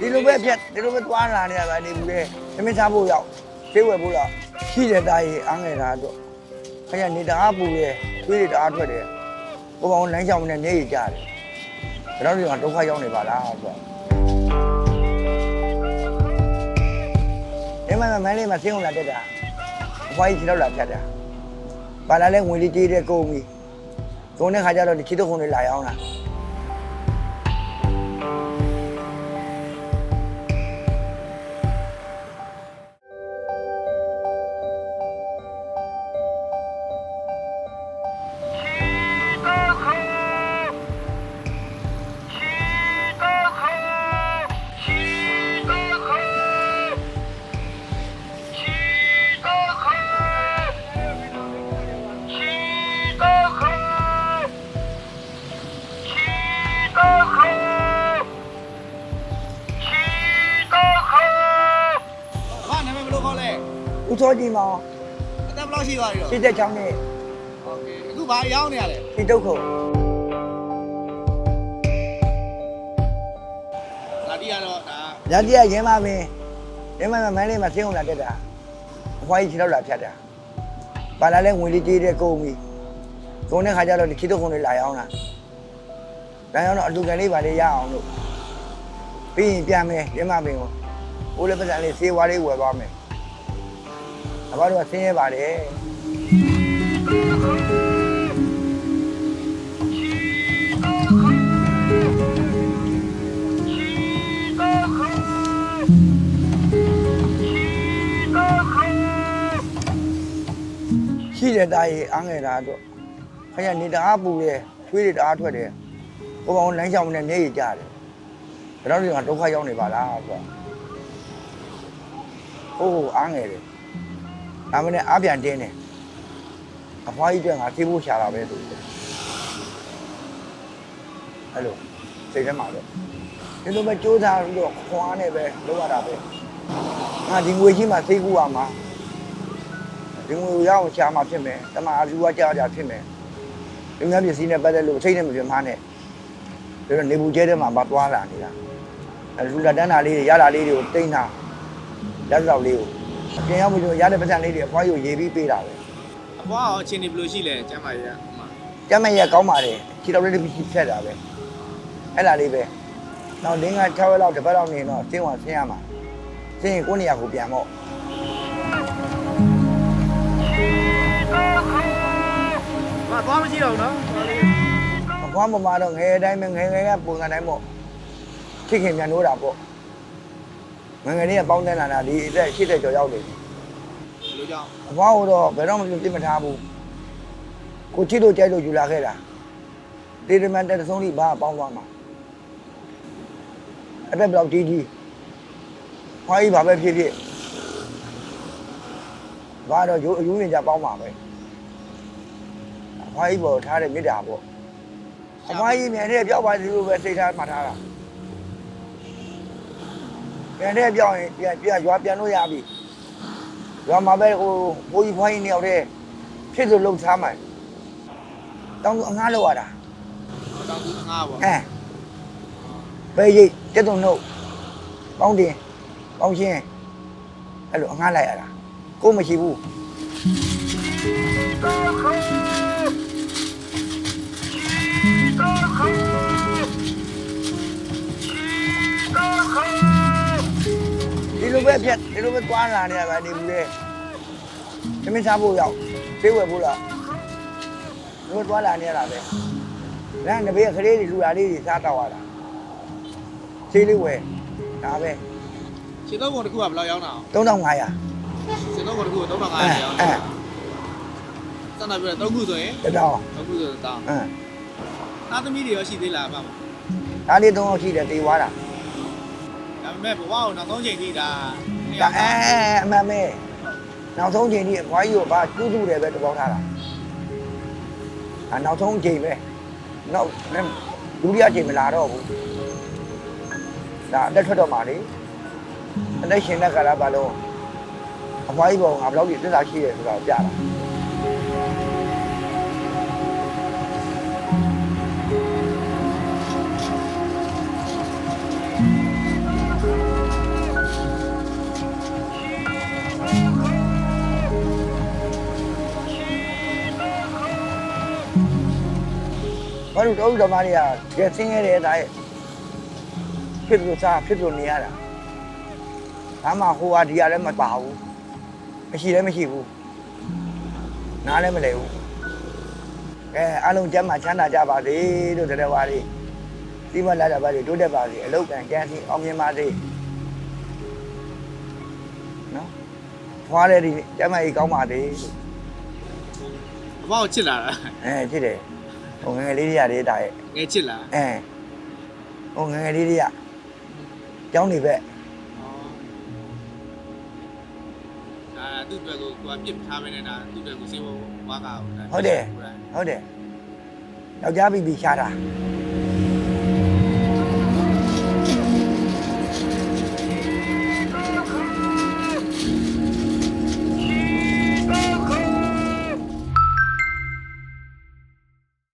ဒီလိုပဲဖြတ်ဒီလိုပဲသွားလာနေရတာနေဘူးလေသမင်းစားဖို့ရောက်သေးဝယ်ဖို့တော့ရှိတဲ့တားကြီးအားငယ်တာတော့ခရနေတအားပူရဲ့သွေးတွေတအားထွက်တယ်ကိုပေါင်းလမ်းကြောင်နဲ့မျက်ရည်ကျတယ်ဒါတော့ဒီမှာဒုက္ခရောက်နေပါလားဆိုတော့ဒီမှာမန်းလေးမှာဆင်းုံလာတက်တာအဖွားကြီးခြေတော့လာဖြတ်တာပါလာလဲငွေလေးကြေးတဲ့ကုန်ပြီ ကုန်တဲ့ခါကျတော့ဒီချီတုံး စောကြီးမောင် အသက်ဘယ်လောက်ရှိသွားပြီတော့ ရှိတဲ့ချောင်းနဲ့ โอเคအခုဘာရောင်းနေရလဲ ဒီဒုက္ခ ဒါတိကတော့ဒါ ညတိရရင်မမင်းရင်းမမမန်းလေးမှာဆင်းုံလာတက်တာအဖွားကြီးခြေတော့လာဖြတ်တာပါလာလဲငွေလေးကြေးတဲ့ကုန်ပြီကုန်တဲ့ခါကျတော့ဒီချီတုံးကုန်တွေလာရောက်လာလာရောက်တော့အလူကန်လေးပါလေးရအောင်လို့ပြီးရင်ပြန်မယ်ရင်းမမင်းကိုဦးလည်းပတ်စံလေးစေးဝါးလေးဝယ်သွားမယ် အဘတို့ကဆင်းရဲပါတယ်ရှိတဲ့တားကြီးအားငယ်တာတော့ခရနေတအားပူတယ်ချွေးတွေတအားထွက်တယ်ကိုပေါင်းလမ်းကြောင်နဲ့မျက်ရည်ကျတယ်ဒါတော့ဒီမှာဒုက္ခရောက်နေပါလားဆိုတော့ဟိုးအားငယ်တယ် ဒါမှလည်းအားပြန်တင်းတယ်အဖွားကြီးတဲ့ငါသေးဖို့ရှာတာပဲဆိုတယ်အဲ့လိုစိတ်ထဲမှာတော့ဒီလိုပဲကြိုးစားပြီးတော့ခွန်အားနဲ့ပဲလုပ်ရတာပဲငါဒီငွေကြီးမှသိကူရမှာဒီငွေကိုရအောင်ရှာမှဖြစ်မယ်တမအလူကကြာကြာဖြစ်မယ်လူများပစ္စည်းနဲ့ပတ်သက်လို့အချိန်နဲ့မပြတ်မှန်းနဲ့ဒါတော့နေဘူးကျဲတဲ့မှာမသွားလာနေတာအဲလူလက်တန်းတာလေးတွေရတာလေးတွေကိုတိမ့်တာလက်စောက်လေးကို ပြင်ရောက်မှုကျရတဲ့ပတ်စံလေးတွေအဖွားယူရေးပြီးပေးတာပဲအပွားရောအချင်းနေဘယ်လိုရှိလဲကျမ်းပါရအမကျမ်းမရက်ကောင်းပါတယ်ခြေတော်လေးတစ်ပြည့်ဖြတ်တာပဲအဲ့လာလေးပဲနောက်တင်းက6ရက်လောက်တစ်ပတ်လောက်နေတော့ဆင်းဝင်ဆင်းရမှာဆင်းရင်ကိုယ့်နေရာကိုပြန်ပေါ့ဘာသွားမရှိတော့ဘူးနော်အဖွားမမတော့ငယ်အတိုင်းပဲငယ်ငယ်ကပုံစံတိုင်းပေါ့ချစ်ခင်မြန်လို့တာပေါ့ ငယ်ငယ်လေးကပေါင်းတဲ့လာတာဒီအသက်80ကျော်ရောက်နေပြီဘယ်လိုကြောင့်အဖွားကတော့ဘယ်တော့မှပြစ်မထားဘူးကိုချစ်လို့ကြိုက်လို့ယူလာခဲ့တာတေတမန်တက်ဆုံးလိဘာပေါင်းသွားမှာအသက်ဘယ်လောက်ကြီးကြီးဖွားကြီးဘာပဲဖြစ်ဖြစ်ဘာတော့ရိုးအယူရင်ကြပေါင်းမှာပဲအဖွားကြီးပေါ်ထားတဲ့မေတ္တာပေါ့အဖွားကြီးမြန်တဲ့ပြောက်ပါစီလို့ပဲစိတ်ထားမှထားတာ မြန်တဲ့ပြောက်ရင်ပြန်ပြန်ရွာပြန်လို့ရပြီရွာမှာပဲဟိုဘိုးကြီးဖွားကြီးနှစ်ယောက်တည်းဖြစ်လို့လှုပ်ရှားမှန်တောင်းအငှားလောက်ရတာတောင်သူငါးပေါ့အဲပဲရိတ်တက်တုံနှုတ်ပေါင်းတင်ပေါင်းရှင်းအဲ့လိုအငှားလိုက်ရတာကိုမရှိဘူးဒီလို ပဲဖြတ်ဒီလိုပဲသွားလာနေရတာနေဘူးလေသမင်းစားဖို့ရောက်သေးဝယ်ဖို့လားဒီလိုသွားလာနေရတာပဲလမ်းနဘေးကလေးတွေလူလာလေးတွေစားတော့ရတာသေးလေးဝယ်ဒါပဲခြေတော့ကုန်တစ်ခုကဘယ်လောက်ရောင်းတာ3500ခြေတော့ကုန်တစ်ခုက3500အဲရောင်းအဲတာစံနာပြတော့3ခုဆိုရင်တတော်3ခုဆိုတော့တောင်းအင်းသားသမီးတွေရောရှိသေးလားအမဒါလေးသုံးအောင်ရှိတယ်တေးသွားတာဒါ ပေမဲ့ဘဝကိုနောက်ဆုံးချိန်ထိဒါဒါအဲအမှန်ပဲနောက်ဆုံးချိန်ကြီးဘွားကြီးကိုဘာကျူးစုတယ်ပဲတပေါင်းထားတာအဲနောက်ဆုံးချိန်ပဲနောက်ဒုတိယချိန်မလာတော့ဘူးဒါအသက်ထွက်တော့မှလေအသက်ရှင်တဲ့ကာလပါလုံးအဖွားကြီးပေါ်ငါဘယ်လောက်ကြီးသစ္စာရှိတယ်ဆိုတာကိုပြတာ ဘာလို့တော့ဓမ္မတွေကကျဆင်းရဲတဲ့အတိုင်းဖြစ်လို့စားဖြစ်လို့နေရတာဘာမှဟိုဟာဒီဟာလည်းမပါဘူးမရှိလည်းမရှိဘူးနားလည်းမလဲဘူးကဲအားလုံးကျမ်းမှာချမ်းသာကြပါစေလို့တရားဝါလေးဒီမလာကြပါစေတိုးတက်ပါစေအလုတ်ကံကျမ်းစီအောင်မြင်ပါစေနော်ဖွားတဲ့ဒီကျမ်းမကြီးကောင်းပါစေလို့အဘောက်ချစ်လာတာအဲကြည့်တယ် ဟိုငယ်ငယ်လေးတွေကလေးတာရဲ့ငယ်ချစ်လာအဲဟိုငယ်ငယ်လေးတွေကကျောင်းနေပဲဒါသူ့အတွက်ကိုကိုကပြစ်ထားမနေတာသူ့အတွက်ကိုစေဖို့ဝါကအောင်ဟုတ်တယ်ယောက်ျားပြီးပြီးရှားတာ